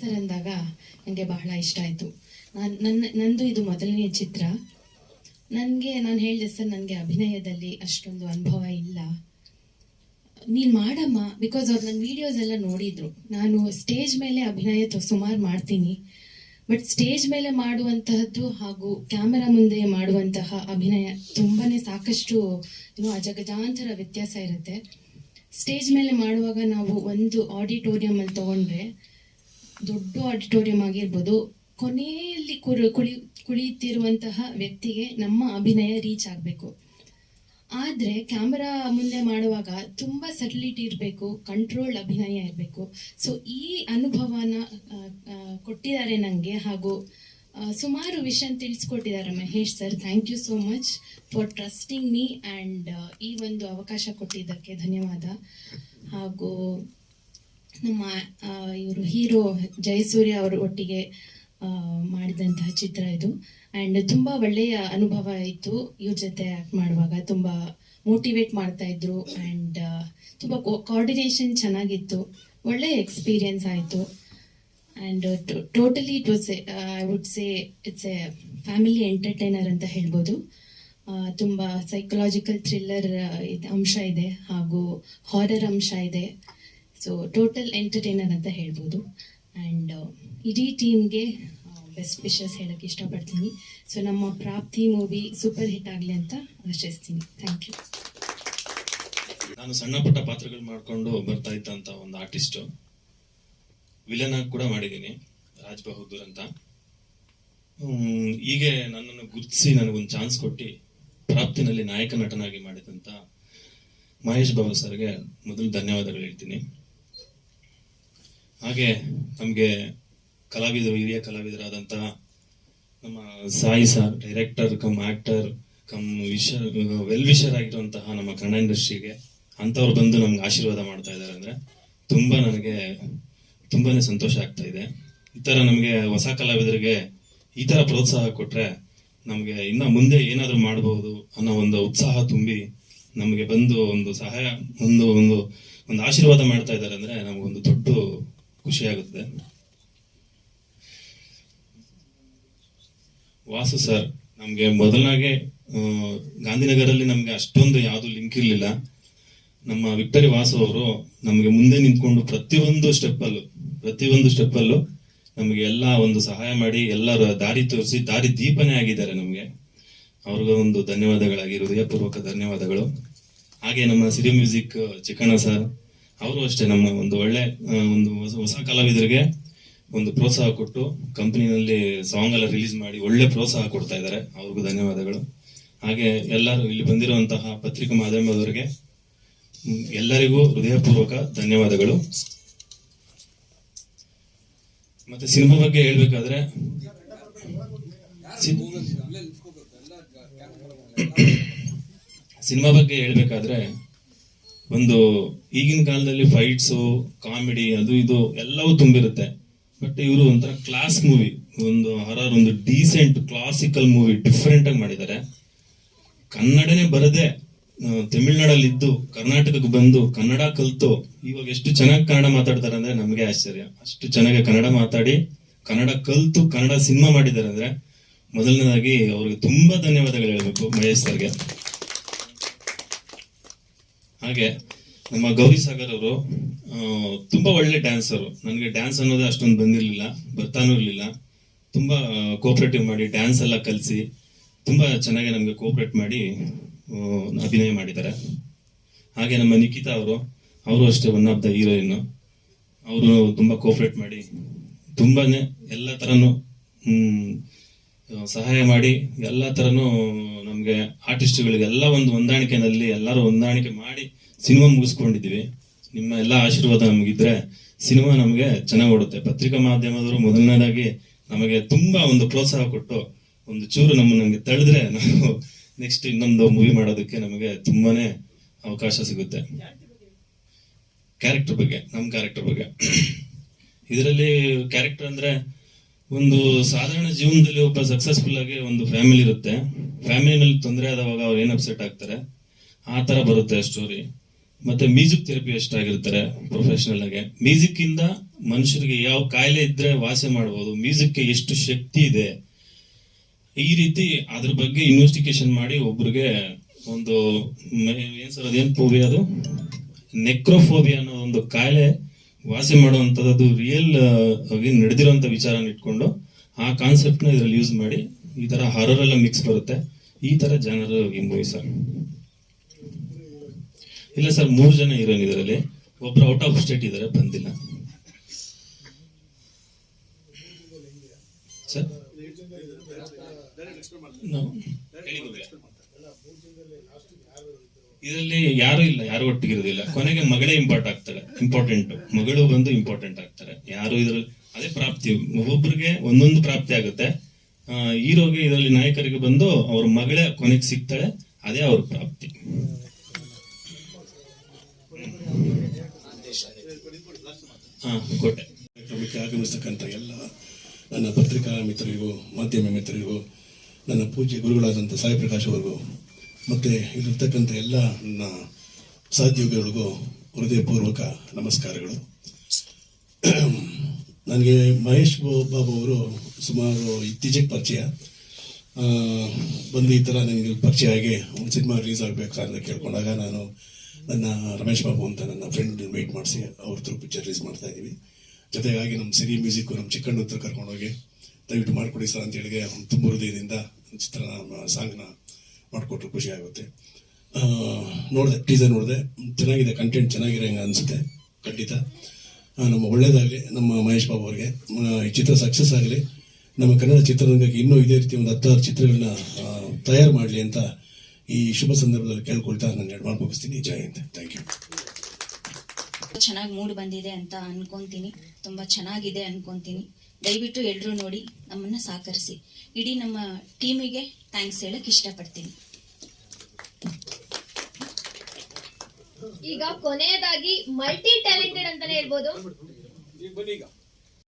Sir ಅಂದಾಗ ನನಗೆ ಬಹಳ ಇಷ್ಟ ಆಯಿತು. ನಾನು ನನ್ನ ನಂದು ಇದು ಮೊದಲನೇ ಚಿತ್ರ. ನನಗೆ, ನಾನು ಹೇಳಿದೆ ಸರ್, ನನಗೆ ಅಭಿನಯದಲ್ಲಿ ಅಷ್ಟೊಂದು ಅನುಭವ ಇಲ್ಲ. ನೀನು ಮಾಡಮ್ಮ ಬಿಕಾಸ್ ಅವ್ರು ನನ್ನ ವಿಡಿಯೋಸ್ ಎಲ್ಲ ನೋಡಿದ್ರು. ನಾನು ಸ್ಟೇಜ್ ಮೇಲೆ ಅಭಿನಯ ಸುಮಾರು ಮಾಡ್ತೀನಿ. ಬಟ್ ಸ್ಟೇಜ್ ಮೇಲೆ ಮಾಡುವಂತಹದ್ದು ಹಾಗೂ ಕ್ಯಾಮೆರಾ ಮುಂದೆ ಮಾಡುವಂತಹ ಅಭಿನಯ ತುಂಬಾ ಸಾಕಷ್ಟು ಏನು ಅಜಗಜಾಂತರ ವ್ಯತ್ಯಾಸ ಇರುತ್ತೆ. ಸ್ಟೇಜ್ ಮೇಲೆ ಮಾಡುವಾಗ ನಾವು ಒಂದು ಆಡಿಟೋರಿಯಂ ಅಲ್ಲಿ ತಗೊಂಡ್ರೆ ದೊಡ್ಡ ಆಡಿಟೋರಿಯಂ ಆಗಿರ್ಬೋದು, ಕೊನೆಯಲ್ಲಿ ಕುರು, ಕುಳಿ ಕುಳಿಯುತ್ತಿರುವಂತಹ ವ್ಯಕ್ತಿಗೆ ನಮ್ಮ ಅಭಿನಯ ರೀಚ್ ಆಗಬೇಕು. ಆದರೆ ಕ್ಯಾಮರಾ ಮುಂದೆ ಮಾಡುವಾಗ ತುಂಬ ಸಟಲಿಟಿ ಇರಬೇಕು, ಕಂಟ್ರೋಲ್ ಅಭಿನಯ ಇರಬೇಕು. ಸೊ ಈ ಅನುಭವನ ಕೊಟ್ಟಿದ್ದಾರೆ ನನಗೆ ಹಾಗೂ ಸುಮಾರು ವಿಷಯ ತಿಳಿಸ್ಕೊಟ್ಟಿದ್ದಾರೆ Mahesh sir. Thank you so much for trusting me and ಈ ಒಂದು ಅವಕಾಶ ಕೊಟ್ಟಿದ್ದಕ್ಕೆ ಧನ್ಯವಾದ. ಹಾಗೂ ನಮ್ಮ ಇವರು ಹೀರೋ ಜಯಸೂರ್ಯ ಅವರು ಒಟ್ಟಿಗೆ ಮಾಡಿದಂತಹ ಚಿತ್ರ ಇದು. ಆ್ಯಂಡ್ ತುಂಬ ಒಳ್ಳೆಯ ಅನುಭವ ಇತ್ತು ಇವ್ರ ಜೊತೆ ಆ್ಯಕ್ಟ್ ಮಾಡುವಾಗ. ತುಂಬ ಮೋಟಿವೇಟ್ ಮಾಡ್ತಾ ಇದ್ರು ಆ್ಯಂಡ್ ತುಂಬ ಕೋಆರ್ಡಿನೇಷನ್ ಚೆನ್ನಾಗಿತ್ತು. ಒಳ್ಳೆಯ ಎಕ್ಸ್ಪೀರಿಯನ್ಸ್ ಆಯಿತು. And totally it was I would say it's a family entertainer ಅಂತ ಹೇಳ್ಬೋದು. ತುಂಬ ಸೈಕಲಾಜಿಕಲ್ ಥ್ರಿಲ್ಲರ್ ಅಂಶ ಇದೆ ಹಾಗೂ ಹಾರರ್ ಅಂಶ ಇದೆ. ಸೊ ಟೋಟಲ್ ಎಂಟರ್ಟೈನರ್ ಅಂತ ಹೇಳ್ಬೋದು. ಆ್ಯಂಡ್ ಇಡೀ ಟೀಮ್ಗೆ ಬೆಸ್ಟ್ ವಿಶಸ್ ಹೇಳಕ್ಕೆ ಇಷ್ಟಪಡ್ತೀನಿ. ಸೊ ನಮ್ಮ ಪ್ರಾಪ್ತಿ ಮೂವಿ ಸೂಪರ್ ಹಿಟ್ ಆಗಲಿ ಅಂತ ಆಶಿಸ್ತೀನಿ. ಥ್ಯಾಂಕ್ ಯು ನಾನು ಸಣ್ಣ ಪುಟ್ಟ ಪಾತ್ರಗಳು ಮಾಡಿಕೊಂಡು ಬರ್ತಾ ಇದ್ದಂತ ಒಂದು ಆರ್ಟಿಸ್ಟ್ ವಿಲನ್ ಆಗಿ ಕೂಡ ಮಾಡಿದ್ದೀನಿ, ರಾಜ್ ಬಹದ್ದೂರ್ ಅಂತ. ಹೀಗೆ ನನ್ನನ್ನು ಗುರುತಿಸಿ ನನಗೊಂದು ಚಾನ್ಸ್ ಕೊಟ್ಟು ಪ್ರಾಪ್ತಿನಲ್ಲಿ ನಾಯಕ ನಟನಾಗಿ ಮಾಡಿದಂತ ಮಹೇಶ್ ಬಾಬು ಸರ್ಗೆ ಮೊದಲು ಧನ್ಯವಾದಗಳು ಹೇಳ್ತೀನಿ. ಹಾಗೆ ನಮಗೆ ಕಲಾವಿದರು, ಹಿರಿಯ ಕಲಾವಿದರಾದಂತಹ ನಮ್ಮ Sai sir director cum actor cum wisher well wisher ಆಗಿರುವಂತಹ ನಮ್ಮ ಕನ್ನಡ ಇಂಡಸ್ಟ್ರಿಗೆ ಅಂಥವ್ರು ಬಂದು ನಮ್ಗೆ ಆಶೀರ್ವಾದ ಮಾಡ್ತಾ ಇದ್ದಾರೆ ಅಂದ್ರೆ ತುಂಬಾ ನನಗೆ ತುಂಬಾನೇ ಸಂತೋಷ ಆಗ್ತಾ ಇದೆ. ಈ ತರ ನಮಗೆ ಹೊಸ ಕಲಾವಿದರಿಗೆ ಈ ತರ ಪ್ರೋತ್ಸಾಹ ಕೊಟ್ರೆ ನಮಗೆ ಇನ್ನ ಮುಂದೆ ಏನಾದರೂ ಮಾಡಬಹುದು ಅನ್ನೋ ಒಂದು ಉತ್ಸಾಹ ತುಂಬಿ ನಮಗೆ ಬಂದು ಒಂದು ಸಹಾಯ, ಒಂದು ಒಂದು ಒಂದು ಆಶೀರ್ವಾದ ಮಾಡ್ತಾ ಇದ್ದಾರೆ ಅಂದ್ರೆ ನಮಗೊಂದು ದೊಡ್ಡ ಖುಷಿ ಆಗುತ್ತೆ ವಾಸು ಸರ್, ನಮ್ಗೆ ಮೊದಲಾಗೆ ಗಾಂಧಿನಗರಲ್ಲಿ ನಮ್ಗೆ ಅಷ್ಟೊಂದು ಯಾವ್ದು ಲಿಂಕ್ ಇರ್ಲಿಲ್ಲ. ನಮ್ಮ ವಿಕ್ಟರಿ ವಾಸು ಅವರು ನಮಗೆ ಮುಂದೆ ನಿಂತ್ಕೊಂಡು ಪ್ರತಿಯೊಂದು ಸ್ಟೆಪ್ ಅಲ್ಲೂ ಪ್ರತಿಯೊಂದು ಸ್ಟೆಪ್ ಅಲ್ಲೂ ನಮಗೆ ಎಲ್ಲ ಒಂದು ಸಹಾಯ ಮಾಡಿ, ಎಲ್ಲರ ದಾರಿ ತೋರಿಸಿ, ದಾರಿ ದೀಪನೇ ಆಗಿದ್ದಾರೆ ನಮಗೆ. ಅವ್ರಿಗೂ ಒಂದು ಧನ್ಯವಾದಗಳಾಗಿ, ಹೃದಯಪೂರ್ವಕ ಧನ್ಯವಾದಗಳು. ಹಾಗೆ ನಮ್ಮ ಸಿರಿ ಮ್ಯೂಸಿಕ್, ಚಿಕ್ಕಣ್ಣ ಸರ್ ಅವರು ಅಷ್ಟೇ ನಮ್ಮ ಒಂದು ಒಳ್ಳೆ ಒಂದು ಹೊಸ ಹೊಸ ಕಲಾವಿದರಿಗೆ ಒಂದು ಪ್ರೋತ್ಸಾಹ ಕೊಟ್ಟು ಕಂಪನಿನಲ್ಲಿ ಸಾಂಗ್ ಎಲ್ಲ ರಿಲೀಸ್ ಮಾಡಿ ಒಳ್ಳೆ ಪ್ರೋತ್ಸಾಹ ಕೊಡ್ತಾ ಇದ್ದಾರೆ. ಅವ್ರಿಗೂ ಧನ್ಯವಾದಗಳು. ಹಾಗೆ ಎಲ್ಲರೂ ಇಲ್ಲಿ ಬಂದಿರುವಂತಹ ಪತ್ರಿಕಾ ಮಾಧ್ಯಮದವರಿಗೆ ಎಲ್ಲರಿಗೂ ಹೃದಯಪೂರ್ವಕ ಧನ್ಯವಾದಗಳು. ಮತ್ತೆ ಸಿನಿಮಾ ಬಗ್ಗೆ ಹೇಳ್ಬೇಕಾದ್ರೆ ಸಿನಿಮಾ ಬಗ್ಗೆ ಹೇಳ್ಬೇಕಾದ್ರೆ ಒಂದು ಈಗಿನ ಕಾಲದಲ್ಲಿ ಫೈಟ್ಸು ಕಾಮಿಡಿ ಅದು ಇದು ಎಲ್ಲವೂ ತುಂಬಿರುತ್ತೆ. ಬಟ್ ಇವರು ಒಂಥರ ಕ್ಲಾಸ್ ಮೂವಿ ಒಂದು ಹರಾರ್ ಒಂದು ಡೀಸೆಂಟ್ ಕ್ಲಾಸಿಕಲ್ ಮೂವಿ ಡಿಫ್ರೆಂಟ್ ಆಗಿ ಮಾಡಿದ್ದಾರೆ. ಕನ್ನಡನೇ ಬರದೆ ತಮಿಳ್ನಾಡಲ್ಲಿ ಇದ್ದು ಕರ್ನಾಟಕಕ್ಕೆ ಬಂದು, ಕನ್ನಡ ಕಲ್ತು, ಇವಾಗ ಎಷ್ಟು ಚೆನ್ನಾಗಿ ಕನ್ನಡ ಮಾತಾಡ್ತಾರೆ ಅಂದ್ರೆ ನಮಗೆ ಆಶ್ಚರ್ಯ. ಅಷ್ಟು ಚೆನ್ನಾಗಿ ಕನ್ನಡ ಮಾತಾಡಿ, ಕನ್ನಡ ಕಲ್ತು, ಕನ್ನಡ ಸಿನಿಮಾ ಮಾಡಿದ್ದಾರೆ ಅಂದ್ರೆ ಮೊದಲನೇದಾಗಿ ಅವ್ರಿಗೆ ತುಂಬಾ ಧನ್ಯವಾದಗಳು ಹೇಳ್ಬೇಕು ಮಹೇಶ್ ಸರ್ಗೆ. ಹಾಗೆ ನಮ್ಮ ಗೌರಿ ಸಾಗರ್ ಅವರು ತುಂಬಾ ಒಳ್ಳೆ ಡ್ಯಾನ್ಸರು ನನಗೆ ಡ್ಯಾನ್ಸ್ ಅನ್ನೋದು ಅಷ್ಟೊಂದು ಬಂದಿರಲಿಲ್ಲ, ಬರ್ತಾನೂ ಇರಲಿಲ್ಲ. ತುಂಬಾ ಕೋಆಪರೇಟಿವ್ ಮಾಡಿ ಡ್ಯಾನ್ಸ್ ಎಲ್ಲ ಕಲಿಸಿ ತುಂಬಾ ಚೆನ್ನಾಗಿ ನಮಗೆ ಕೋಆಪರೇಟ್ ಮಾಡಿ ಅಭಿನಯ ಮಾಡಿದ್ದಾರೆ. ಹಾಗೆ ನಮ್ಮ ನಿಖಿತಾ ಅವರು ಅವರು ಅಷ್ಟೇ ಒನ್ ಆಫ್ ದ ಹೀರೋಯಿನ್ ಅವರು ತುಂಬಾ ಕೋಆಪರೇಟ್ ಮಾಡಿ ತುಂಬಾನೇ ಎಲ್ಲ ತರನು ಸಹಾಯ ಮಾಡಿ ಎಲ್ಲ ತರನು ನಮ್ಗೆ ಆರ್ಟಿಸ್ಟ್ಗಳಿಗೆ ಎಲ್ಲ ಒಂದು ಹೊಂದಾಣಿಕೆನಲ್ಲಿ ಎಲ್ಲರೂ ಹೊಂದಾಣಿಕೆ ಮಾಡಿ ಸಿನಿಮಾ ಮುಗಿಸ್ಕೊಂಡಿದೀವಿ ನಿಮ್ಮ ಎಲ್ಲ ಆಶೀರ್ವಾದ ನಮಗಿದ್ರೆ ಸಿನಿಮಾ ನಮಗೆ ಚೆನ್ನಾಗಿ ಓಡುತ್ತೆ. ಪತ್ರಿಕಾ ಮಾಧ್ಯಮದವರು ಮೊದಲನೇದಾಗಿ ನಮಗೆ ತುಂಬಾ ಒಂದು ಪ್ರೋತ್ಸಾಹ ಕೊಟ್ಟು ಒಂದು ಚೂರು ನಮ್ಮ ನಮಗೆ ತಳೆದ್ರೆ ನಾವು ನೆಕ್ಸ್ಟ್ ಇನ್ನೊಂದು ಮೂವಿ ಮಾಡೋದಕ್ಕೆ ನಮಗೆ ತುಂಬಾನೇ ಅವಕಾಶ ಸಿಗುತ್ತೆ. ಕ್ಯಾರೆಕ್ಟರ್ ಬಗ್ಗೆ ನಮ್ಮ ಕ್ಯಾರೆಕ್ಟರ್ ಬಗ್ಗೆ. ಇದರಲ್ಲಿ ಕ್ಯಾರೆಕ್ಟರ್ ಅಂದ್ರೆ ಒಂದು ಸಾಧಾರಣ ಜೀವನದಲ್ಲಿ ಒಬ್ಬ ಸಕ್ಸಸ್ಫುಲ್ ಆಗಿ ಒಂದು ಫ್ಯಾಮಿಲಿ ಇರುತ್ತೆ. ಫ್ಯಾಮಿಲಿನಲ್ಲಿ ತೊಂದರೆ ಆದವಾಗ ಅವ್ರು ಏನ್ ಅಪ್ಸೆಟ್ ಆಗ್ತಾರೆ? ಆ ತರ ಬರುತ್ತೆ ಸ್ಟೋರಿ ಮತ್ತೆ ಮ್ಯೂಸಿಕ್ ಥೆರಪಿ ಎಷ್ಟಾಗಿರ್ತಾರೆ ಪ್ರೊಫೆಷನಲ್ ಆಗಿ. ಮ್ಯೂಸಿಕ್ ಇಂದ ಮನುಷ್ಯರಿಗೆ ಯಾವ ಕಾಯಿಲೆ ಇದ್ರೆ ವಾಸಿ ಮಾಡಬಹುದು ಮ್ಯೂಸಿಕ್ಗೆ ಎಷ್ಟು ಶಕ್ತಿ ಇದೆ, ಈ ರೀತಿ ಅದ್ರ ಬಗ್ಗೆ ಇನ್ವೆಸ್ಟಿಗೇಷನ್ ಮಾಡಿ ಒಬ್ರಿಗೆ ಒಂದು ಏನ್ ಸರ್ ಅದೇನ್ ಫೋಬಿಯಾ ಅದು? ನೆಕ್ರೋಫೋಬಿಯಾ ಅನ್ನೋ ಒಂದು ಕಾಯಿಲೆ ವಾಸಿ ಮಾಡುವಂತದ್ದು ರಿಯಲ್ ಆಗಿ ನಡೆದಿರುವಂತ ವಿಚಾರನ ಇಟ್ಕೊಂಡು ಆ ಕಾನ್ಸೆಪ್ಟ್ನ ಇದ್ರಲ್ಲಿ ಯೂಸ್ ಮಾಡಿ ಈ ತರ ಹರರ್ ಎಲ್ಲ ಮಿಕ್ಸ್ ಬರುತ್ತೆ. ಈ ತರ ಜನರು ಮೂವಿ ಸರ್. ಇಲ್ಲ ಸರ್, ಮೂರು ಜನ ಹೀರೋಯಿನ್ ಇದರಲ್ಲಿ ಒಬ್ರು ಔಟ್ ಆಫ್ ಸ್ಟೇಟ್ ಇದಾರೆ, ಬಂದಿಲ್ಲ. ಸರ್? ಇದರಲ್ಲಿ ಯಾರು ಇಲ್ಲ, ಯಾರು ಒಟ್ಟಿಗೆ ಇರೋದಿಲ್ಲ. ಕೊನೆಗೆ ಮಗಳೇ ಇಂಪಾರ್ಟ್ ಆಗ್ತಾಳೆ ಇಂಪಾರ್ಟೆಂಟ್ ಮಗಳು ಬಂದು ಇಂಪಾರ್ಟೆಂಟ್ ಆಗ್ತಾರೆ. ಯಾರು ಇದ್ರಲ್ಲಿ ಅದೇ ಪ್ರಾಪ್ತಿ. ಒಬ್ಬೊಬ್ರಿಗೆ ಒಂದೊಂದು ಪ್ರಾಪ್ತಿ ಆಗುತ್ತೆ. ಹೀರೋಗೆ ಇದರಲ್ಲಿ ನಾಯಕರಿಗೆ ಬಂದು ಅವ್ರ ಮಗಳೇ ಕೊನೆಗೆ ಸಿಗ್ತಾಳೆ, ಅದೇ ಅವ್ರ ಪ್ರಾಪ್ತಿ. ಕೋಟೆ. ಕಾರ್ಯಕ್ರಮಕ್ಕೆ ಆಗಮಿಸ್ತಕ್ಕಂಥ ಎಲ್ಲ ನನ್ನ ಪತ್ರಿಕಾ ಮಿತ್ರರಿಗೂ, ಮಾಧ್ಯಮ ಮಿತ್ರರಿಗೂ, ನನ್ನ ಪೂಜ್ಯ ಗುರುಗಳಾದಂಥ ಸಾಯಿ ಪ್ರಕಾಶ್ ಅವರಿಗೂ, ಮತ್ತು ಇಲ್ಲಿರ್ತಕ್ಕಂಥ ಎಲ್ಲ ನನ್ನ ಸಹೋದ್ಯೋಗಿಗಳಿಗೂ ಹೃದಯಪೂರ್ವಕ ನಮಸ್ಕಾರಗಳು. ನನಗೆ ಮಹೇಶ್ ಬಾಬು ಅವರು ಸುಮಾರು ಇತ್ತೀಚೆಗೆ ಪರಿಚಯ. ಬಂದು ಈ ಥರ ನನಗೆ ಪರಿಚಯ ಆಗಿ ಒಂದು ಸಿನಿಮಾ ರಿಲೀಸ್ ಆಗಬೇಕು ಅಂತ ಕೇಳ್ಕೊಂಡಾಗ ನಾನು ನನ್ನ ರಮೇಶ್ ಬಾಬು ಅಂತ ನನ್ನ ಫ್ರೆಂಡ್ ವೇಟ್ ಮಾಡಿಸಿ ಅವ್ರ ಥ್ರೂ ಪಿಕ್ಚರ್ ರಿಲೀಸ್ ಮಾಡ್ತಾ ಇದ್ದೀವಿ. ಜೊತೆಗಾಗಿ ನಮ್ಮ ಸಿರಿ ಮ್ಯೂಸಿಕ್ ನಮ್ಮ ಚಿಕ್ಕಣ್ಣ ಹತ್ರ ಕರ್ಕೊಂಡೋಗಿ ದಯವಿಟ್ಟು ಮಾಡಿಕೊಡಿ ಸರ್ ಅಂತ ಹೇಳಿಗೆ ತುಂಬ ಹೃದಯದಿಂದ ಚಿತ್ರ ಸಾಂಗ್ನ ಮಾಡಿಕೊಟ್ರು ಖುಷಿ ಆಗುತ್ತೆ. ನೋಡಿದೆ ಟೀಸರ್ ನೋಡಿದೆ. ಚೆನ್ನಾಗಿದೆ ಕಂಟೆಂಟ್ ಚೆನ್ನಾಗಿರೋ ಹಂಗೆ ಅನಿಸುತ್ತೆ, ಖಂಡಿತ. ನಮ್ಮ ಒಳ್ಳೇದಾಗಲಿ, ನಮ್ಮ ಮಹೇಶ್ ಬಾಬು ಅವರಿಗೆ. ಈ ಚಿತ್ರ ಸಕ್ಸಸ್ ಆಗಲಿ, ನಮ್ಮ ಕನ್ನಡ ಚಿತ್ರರಂಗಕ್ಕೆ ಇನ್ನೂ ಇದೇ ರೀತಿ ಒಂದು ಹತ್ತಾರು ಚಿತ್ರಗಳನ್ನ ತಯಾರು ಮಾಡಲಿ ಅಂತ ಈ ಶುಭ ಸಂದರ್ಭದಲ್ಲಿ ಕೇಳ್ಕೊಳ್ತಾ ನಾನು ಮಾತು ಮುಗಿಸ್ತೀನಿ. ಜಯ ಅಂತ ಥ್ಯಾಂಕ್ ಯು ಚೆನ್ನಾಗಿ ಮೂಡ್ ಬಂದಿದೆ ಅಂತ ಅನ್ಕೊಂತೀನಿ. ತುಂಬಾ ಚೆನ್ನಾಗಿದೆ ಅನ್ಕೊಂತೀನಿ. ದಯವಿಟ್ಟು ಎಲ್ಲರೂ ನೋಡಿ ನಮ್ಮನ್ನ ಸಹಕರಿಸಿ. ಇಡೀ ನಮ್ಮ ಟೀಮಿಗೆ ಥ್ಯಾಂಕ್ಸ್ ಹೇಳಕ್ ಇಷ್ಟಪಡ್ತೀನಿ. ಈಗ ಕೊನೆಯದಾಗಿ ಮಲ್ಟಿ ಟ್ಯಾಲೆಂಟೆಡ್ ಅಂತಾನೆ ಹೇಳ್ಬೋದು.